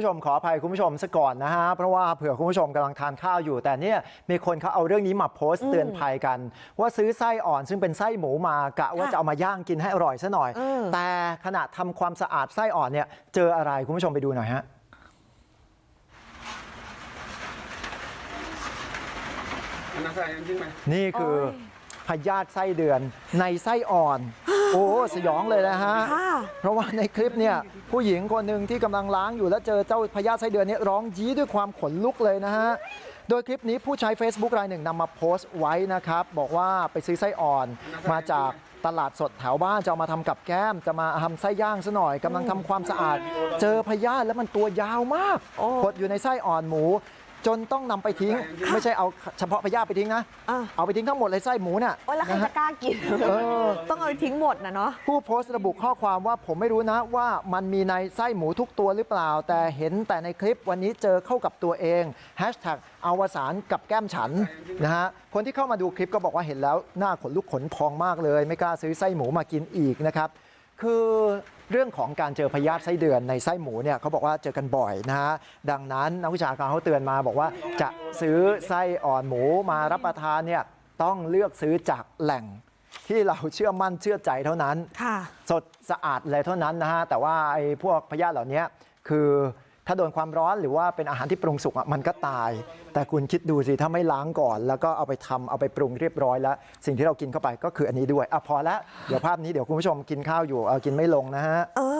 ผู้ชมขออภัยคุณผู้ชมซะก่อนนะฮะเพราะว่าเผื่อคุณผู้ชมกำลังทานข้าวอยู่แต่เนี่ยมีคนเขาเอาเรื่องนี้มาโพสต์เตือนภัยกัน ว่าซื้อไส้อ่อนซึ่งเป็นไส้หมูมากะว่าจะเอามาย่างกินให้อร่อยซะหน่อยเออแต่ขณะทำความสะอาดไส้อ่อนเนี่ยเจออะไรคุณผู้ชมไปดูหน่อยฮะอันนั้นใส่อันจริงไหมนี่คือโอ้ยพยาธิไส้เดือนในไส้อ่อน โอ้สยองเลยนะฮะค่ะเพราะว่าในคลิปเนี่ยผู้หญิงคนหนึ่งที่กำลังล้างอยู่แล้วเจอเจ้าพญาติไส้เดือนเนี้ร้องยี้ด้วยความขนลุกเลยนะฮะโดยคลิปนี้ผู้ใช้ Facebook รายหนึ่งนำมาโพสต์ไว้นะครับ บอกว่าไปซื้อไส้อ่อนมาจากตลาดสดแถวบ้านจะเอามาทำกับแก้ม จะมาทำไส้ย่างซะหน่อยกำลังทำความสะอาด เจอพยาธิแล้วมันตัวยาวมากโอ้ขดอยู่ในไส้อ่อนหมู จนต้องนำไปทิ้งไม่ใช่เอาเฉพาะพยาธิไปทิ้งนะอะเอาไปทิ้งทั้งหมดเลยไส้หมูน่ะโอ้ยแล้วใครนะฮะจะกล้ากินเออต้องเอาไปทิ้งหมดนะเนาะผู้โพสต์ระบุข้อความว่าผมไม่รู้นะว่ามันมีในไส้หมูทุกตัวหรือเปล่า แต่เห็นแต่ในคลิปวันนี้เจอเข้ากับตัวเองแฮชแท็กอวสานกับแก้มฉันนะฮะคนที่เข้ามาดูคลิปก็บอกว่าเห็นแล้วหน้าขนลุกขนพองมากเลย ไม่กล้าซื้อไส้หมูมากินอีกนะครับ คือเรื่องของการเจอพยาธิไส้เดือนในไส้หมูเนี่ยเขาบอกว่าเจอกันบ่อยนะฮะดังนั้นนักวิชาการเขาเตือนมาบอกว่าจะซื้อไส้อ่อนหมูมารับประทานเนี่ยต้องเลือกซื้อจากแหล่งที่เราเชื่อมั่นเชื่อใจเท่านั้นค่ะสดสะอาดเลยเท่านั้นนะฮะแต่ว่าไอ้พวกพยาธิเหล่านี้คือ ถ้าโดนความร้อนหรือว่าเป็นอาหารที่ปรุงสุกอะมันก็ตาย แต่คุณคิดดูสิถ้าไม่ล้างก่อน แล้วก็เอาไปทำเอาไปปรุงเรียบร้อยแล้ว สิ่งที่เรากินเข้าไปก็คืออันนี้ด้วยอะพอแล้วเดี๋ยวภาพนี้เดี๋ยวคุณผู้ชมกินข้าวอยู่เอากินไม่ลงนะฮะเออ